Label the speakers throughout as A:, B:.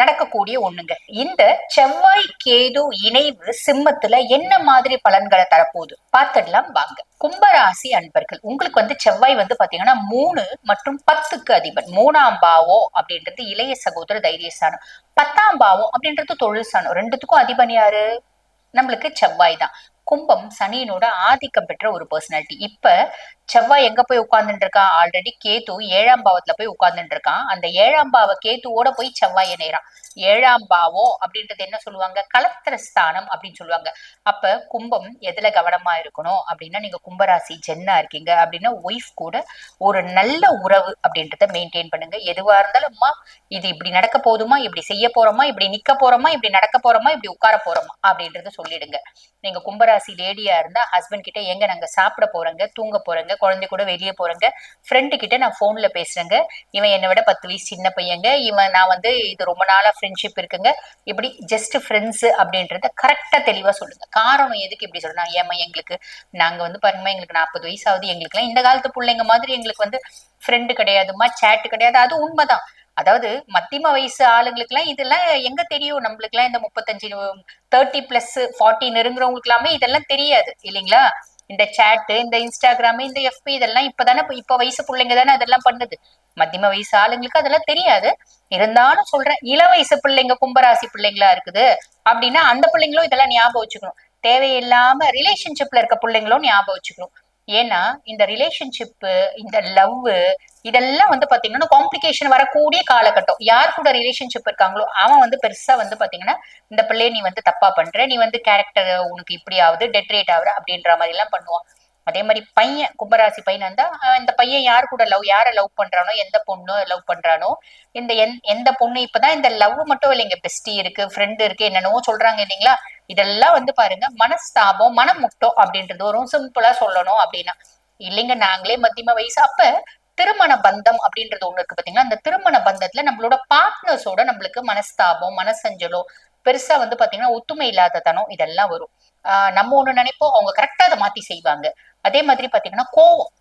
A: நடக்கக்கூடிய ஒண்ணுங்க. இந்த செவ்வாய் கேது இணைவு சிம்மத்துல என்ன மாதிரி பலன்களை தரப்போகுது? பார்த்துடலாம் வாங்க. கும்பராசி அன்பர்கள் உங்களுக்கு வந்து செவ்வாய் வந்து பாத்தீங்கன்னா மூணு மற்றும் பத்துக்கு அதிபன். மூணாம் பாவம் அப்படின்றது இளைய சகோதர தைரியஸ்தானம் பத்தாம் பாவம் அப்படின்றது தொழில் ஸ்தானம். ரெண்டுத்துக்கும் அதிபன் யாரு? நம்மளுக்கு செவ்வாய் தான். கும்பம் சனியினோட ஆதிக்கம் பெற்ற ஒரு பர்சனாலிட்டி இப்ப செவ்வாய் எங்க போய் உட்கார்ந்துட்டு இருக்கான் ஆல்ரெடி கேத்து ஏழாம் பாவத்துல போய் உட்கார்ந்துட்டு இருக்கான் அந்த ஏழாம் பாவ கேத்துவோட போய் செவ்வாய் இணையறான். ஏழாம் பாவம் அப்படின்றது என்ன சொல்லுவாங்க? கலத்திர ஸ்தானம் அப்படின்னு சொல்லுவாங்க. அப்ப கும்பம் எதுல கவனமா இருக்கணும்? அப்படின்னா நீங்க கும்பராசி ஜென்னா இருக்கீங்க. அப்படின்னா ஒய்ஃப் கூட ஒரு நல்ல உறவு அப்படின்றத மெயின்டைன் பண்ணுங்க. எதுவா இருந்தாலும் இது இப்படி நடக்க போதுமா? இப்படி செய்ய போறோமா? இப்படி நிக்க போறோமா? இப்படி நடக்க போறோமா? இப்படி உட்கார போறோமா? அப்படின்றத சொல்லிடுங்க. நீங்க கும்பராசி லேடியா இருந்தா ஹஸ்பண்ட் கிட்ட எங்க நாங்க சாப்பிட போறோங்க தூங்க போறோங்க குழந்தை கூட வெளியே போறோங்க ஃப்ரெண்டு கிட்ட நான் போன்ல பேசுறேங்க. இவன் என்னை விட பத்து வயசு சின்ன பையங்க. இவன் நான் வந்து இது ரொம்ப நாளா ஃப்ரெண்ட்ஷிப் இருக்குங்க. இப்படி ஜஸ்ட் ஃப்ரெண்ட்ஸ் அப்படின்றத கரெக்டா தெளிவா சொல்லுங்க. காரணம் எதுக்கு இப்படி சொல்லணும் ஏமா எங்களுக்கு நாங்க வந்து பாருங்கம்மா எங்களுக்கு நாற்பது வயசு ஆகுது. எங்களுக்குலாம் இந்த காலத்து பிள்ளைங்க மாதிரி எங்களுக்கு வந்து ஃப்ரெண்டு கிடையாதுமா சேட்டு கிடையாது. அது உண்மைதான். அதாவது மத்தியம வயசு ஆளுங்களுக்கு எல்லாம் இதெல்லாம் எங்க தெரியும்? நம்மளுக்கு எல்லாம் இந்த முப்பத்தஞ்சு தேர்ட்டி பிளஸ் ஃபார்ட்டி நெருங்குறவங்களுக்கு எல்லாமே இதெல்லாம் தெரியாது இல்லைங்களா? இந்த சேட்டு இந்த இன்ஸ்டாகிராம் இந்த எஃபி இதெல்லாம் இப்பதானே இப்ப வயசு பிள்ளைங்க தானே அதெல்லாம் பண்ணுது. மத்தியம வயசு ஆளுங்களுக்கு அதெல்லாம் தெரியாது. இருந்தாலும் சொல்றேன் இள வயசு பிள்ளைங்க கும்பராசி பிள்ளைங்களா இருக்குது அப்படின்னா அந்த பிள்ளைங்களும் இதெல்லாம் ஞாபகம் வச்சுக்கணும். தேவையில்லாம ரிலேஷன்ஷிப்ல இருக்க பிள்ளைங்களும் ஞாபகம் வச்சுக்கணும். ஏன்னா இந்த ரிலேஷன்ஷிப்பு இந்த லவ் இதெல்லாம் வந்து பாத்தீங்கன்னா காம்ப்ளிகேஷன் வரக்கூடிய காலகட்டம். யார் கூட ரிலேஷன்ஷிப் இருக்காங்களோ அவன் வந்து பெருசா வந்து பாத்தீங்கன்னா இந்த பிள்ளைய நீ வந்து தப்பா பண்ற நீ வந்து கேரக்டர் உனக்கு இப்படி ஆகுது டெட்ரேட் ஆகுற அப்படின்ற மாதிரி எல்லாம் பண்ணுவான். அதே மாதிரி பையன் கும்பராசி பையன் இருந்தா இந்த பையன் யார் கூட லவ் யார லவ் பண்றானோ எந்த பொண்ணு லவ் பண்றானோ இந்த எந்த பொண்ணு இப்பதான் இந்த லவ் மட்டும் இல்லைங்க. பெஸ்டி இருக்கு ஃப்ரெண்டு இருக்கு என்னென்னவோ சொல்றாங்க இல்லைங்களா? இதெல்லாம் வந்து பாருங்க மனஸ்தாபம் மனமுட்டம் அப்படின்றது வரும் சிம்பிளா சொல்லணும் அப்படின்னா. இல்லைங்க நாங்களே மத்தியம வயசு. அப்ப திருமண பந்தம் அப்படின்றது ஒண்ணு இருக்கு பாத்தீங்களா? அந்த திருமண பந்தத்துல நம்மளோட பார்ட்னர்ஸோட நம்மளுக்கு மனஸ்தாபம் மனசஞ்சலோ பெருசா வந்து பாத்தீங்கன்னா ஒத்துமை இல்லாத தனம் இதெல்லாம் வரும். ஆஹ் நம்ம ஒண்ணு நினைப்போம் அவங்க கரெக்டா அதை மாத்தி செய்வாங்க. அதே மாதிரி பாத்தீங்கன்னா கோவம்.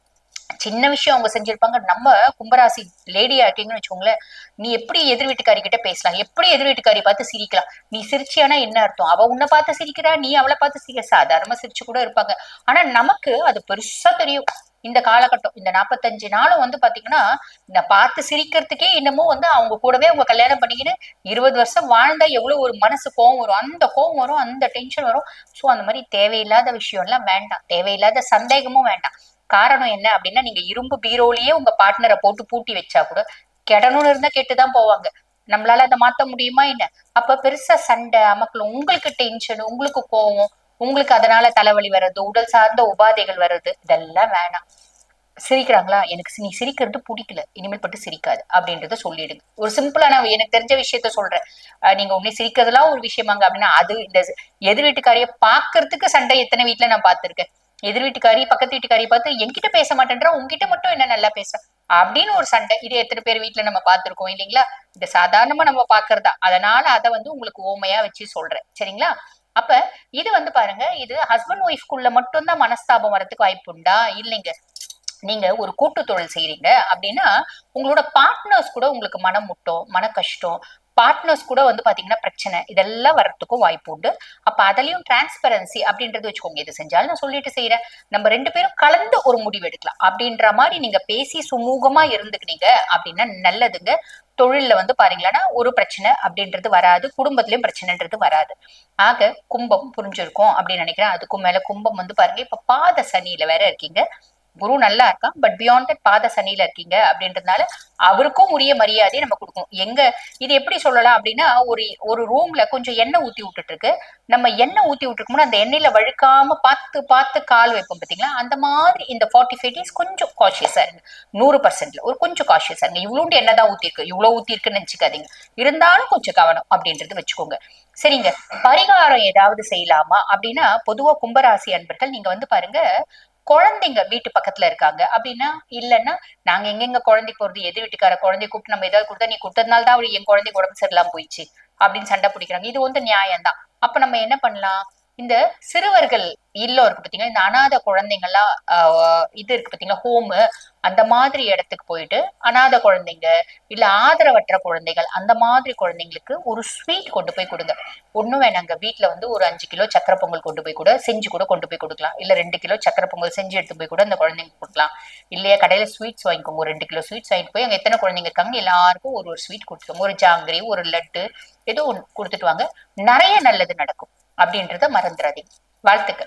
A: சின்ன விஷயம் அவங்க செஞ்சிருப்பாங்க. நம்ம கும்பராசி லேடியா இருக்கீங்கன்னு வச்சுக்கோங்களேன் நீ எப்படி எதிர் வீட்டுக்காரி கிட்ட பேசலாம்? எப்படி எதிர் வீட்டுக்காரி பார்த்து சிரிக்கலாம்? நீ சிரிச்சியானா என்ன அர்த்தம்? அவ உன்னை பார்த்து சிரிக்கிறா நீ அவளை பார்த்து சிரிக்க சாதாரணமா சிரிச்சு கூட இருப்பாங்க. ஆனா நமக்கு அது பெருசா தெரியும். இந்த காலகட்டம் இந்த நாற்பத்தஞ்சு நாளும் வந்து பாத்தீங்கன்னா இந்த பார்த்து சிரிக்கிறதுக்கே இன்னமும் வந்து அவங்க கூடவே அவங்க கல்யாணம் பண்ணிக்கிட்டு இருபது வருஷம் வாழ்ந்தா எவ்வளவு ஒரு மனசு கோவம் வரும். அந்த கோவம் வரும் அந்த டென்ஷன் வரும். ஸோ அந்த மாதிரி தேவையில்லாத விஷயம் எல்லாம் வேண்டாம். தேவையில்லாத சந்தேகமும் வேண்டாம். காரணம் என்ன அப்படின்னா நீங்க இரும்பு பீரோலயே உங்க பார்ட்னரை போட்டு பூட்டி வச்சா கூட கெடணும்னு இருந்தா கேட்டுதான் போவாங்க. நம்மளால அதை மாத்த முடியுமா என்ன? அப்ப பெருசா சண்டை அமக்கல உங்களுக்கு டென்ஷன் உங்களுக்கு கோவம் உங்களுக்கு அதனால தலைவலி வர்றது உடல் சார்ந்த உபாதைகள் வர்றது இதெல்லாம் வேணாம். சிரிக்கிறாங்களா? எனக்கு நீ சிரிக்கிறது பிடிக்கல. இனிமேல் பட்டு சிரிக்காது அப்படின்றத சொல்லிடுங்க. ஒரு சிம்பிளா நான் எனக்கு தெரிஞ்ச விஷயத்த சொல்றேன். நீங்க உன்னை சிரிக்கிறதுலாம் ஒரு விஷயமாங்க அப்படின்னா அது இந்த எதிர் வீட்டுக்காரிய பாக்குறதுக்கு சண்டை எத்தனை வீட்டுல நான் பார்த்திருக்கேன். எதிர் வீட்டுக்காரி பக்கத்து வீட்டுக்காரி பார்த்து என்கிட்ட பேச மாட்டேன்றா உங்ககிட்ட மட்டும் என்ன நல்லா பேச? அப்படின்னு ஒரு சண்டை. இது எத்தனை பேர் வீட்டுல நம்ம பார்த்திருக்கோம் இல்லைங்களா? இந்த சாதாரணமா நம்ம பாக்குறதா அதனால அதை வந்து உங்களுக்கு ஓமையா வச்சு சொல்றேன். சரிங்களா? அப்ப இது வந்து பாருங்க இது ஹஸ்பண்ட் ஒய்ஃப்குள்ள மட்டும்தான் மனஸ்தாபம் வரதுக்கு வாய்ப்பு உண்டா? இல்லைங்க. நீங்க ஒரு கூட்டு தொழில் செய்யறீங்க அப்படின்னா உங்களோட பார்ட்னர்ஸ் கூட உங்களுக்கு மனம் முட்டும் மன கஷ்டம் பார்ட்னர்ஸ் கூட வந்து பாத்தீங்கன்னா பிரச்சனை. இதெல்லாம் வர்றதுக்கும் வாய்ப்பு உண்டு. அப்ப அதுலயும் டிரான்ஸ்பரன்சி அப்படின்றது வச்சுக்கோங்க. இது செஞ்சாலும் நான் சொல்லிட்டு செய்யறேன் நம்ம ரெண்டு பேரும் கலந்து ஒரு முடிவு எடுக்கலாம். அப்படின்ற மாதிரி நீங்க பேசி சுமூகமா இருந்துக்கினீங்க அப்படின்னா நல்லதுங்க. தொழில்ல வந்து பாருங்களேன்னா ஒரு பிரச்சனை அப்படின்றது வராது. குடும்பத்திலயும் பிரச்சனைன்றது வராது. ஆக கும்பம் புரிஞ்சிருக்கும் அப்படின்னு நினைக்கிறேன். அதுக்கும் மேல கும்பம் வந்து பாருங்க. இப்ப பாத சனியில வேற இருக்கீங்க. குரு நல்லா இருக்கான் பட் பியாண்ட் தட் பாத சனியில இருக்கீங்க அப்படின்றதுனால அவருக்கும் உரிய மரியாதையை நம்ம கொடுக்கணும். எங்க இது எப்படி சொல்லலாம் அப்படின்னா ஒரு ஒரு ரூம்ல கொஞ்சம் எண்ணெய் ஊத்தி விட்டுட்டு இருக்கு நம்ம எண்ணெய் ஊத்தி விட்டுருக்கோம்னா அந்த எண்ணெயில வழுக்காம பார்த்து பார்த்து கால் வைப்போம் பாத்தீங்களா? அந்த மாதிரி இந்த ஃபார்ட்டி ஃபைவ் டேஸ் கொஞ்சம் காஷியஸா இருங்க. நூறு பர்சன்ட்ல ஒரு கொஞ்சம் காஷியஸா இருங்க. இவ்வளோண்டு எண்ணெய் தான் ஊத்திருக்கு இவ்வளவு ஊத்திருக்குன்னு நினைச்சுக்காதீங்க. இருந்தாலும் கொஞ்சம் கவனம் அப்படின்றது வச்சுக்கோங்க. சரிங்க. பரிகாரம் ஏதாவது செய்யலாமா? அப்படின்னா பொதுவா கும்பராசி அன்பர்கள் நீங்க வந்து பாருங்க குழந்தைங்க வீட்டு பக்கத்துல இருக்காங்க. அப்படின்னா இல்லைன்னா நாங்க எங்கெங்க குழந்தை போறது எது வீட்டுக்கார குழந்தை கூப்பிட்டு நம்ம ஏதாவது கொடுத்தா நீ கொடுத்ததுனால தான் அவரு என் குழந்தைக்கு உடம்பு சரியில்லாம போயிடுச்சு. அப்படின்னு சண்டை பிடிக்கிறாங்க. இது வந்து நியாயம்தான். அப்ப நம்ம என்ன பண்ணலாம்? இந்த சிறுவர்கள் இல்லம் இருக்கு பாத்தீங்களா? இந்த அனாதை குழந்தைங்கலாம் இது இருக்கு பாத்தீங்களா? ஹோமு அந்த மாதிரி இடத்துக்கு போயிட்டு அனாதை குழந்தைங்க இல்ல ஆதரவற்ற குழந்தைகள் அந்த மாதிரி குழந்தைங்களுக்கு ஒரு ஸ்வீட் கொண்டு போய் கொடுங்க. ஒண்ணும் வேணாங்க. வீட்டுல வந்து ஒரு அஞ்சு கிலோ சக்கரை பொங்கல் கொண்டு போய் கூட செஞ்சு கூட கொண்டு போய் கொடுக்கலாம். இல்ல ரெண்டு கிலோ சக்கரை பொங்கல் செஞ்சு எடுத்து போய் கூட அந்த குழந்தைங்க கொடுக்கலாம். இல்லையா? கடையில ஸ்வீட்ஸ் வாங்கிக்கோங்க. ஒரு ரெண்டு கிலோ ஸ்வீட்ஸ் வாங்கிட்டு போய் அங்க எத்தனை குழந்தைங்க இருக்காங்க எல்லாருக்கும் ஒரு ஒரு ஸ்வீட் கொடுத்துக்கோங்க. ஒரு ஜாங்கிரி ஒரு லட்டு ஏதோ ஒன்று கொடுத்துட்டு வாங்க. நிறைய நல்லது நடக்கும். அப்படின்றத மறந்துடாதீங்க வாழ்த்துக்கள்.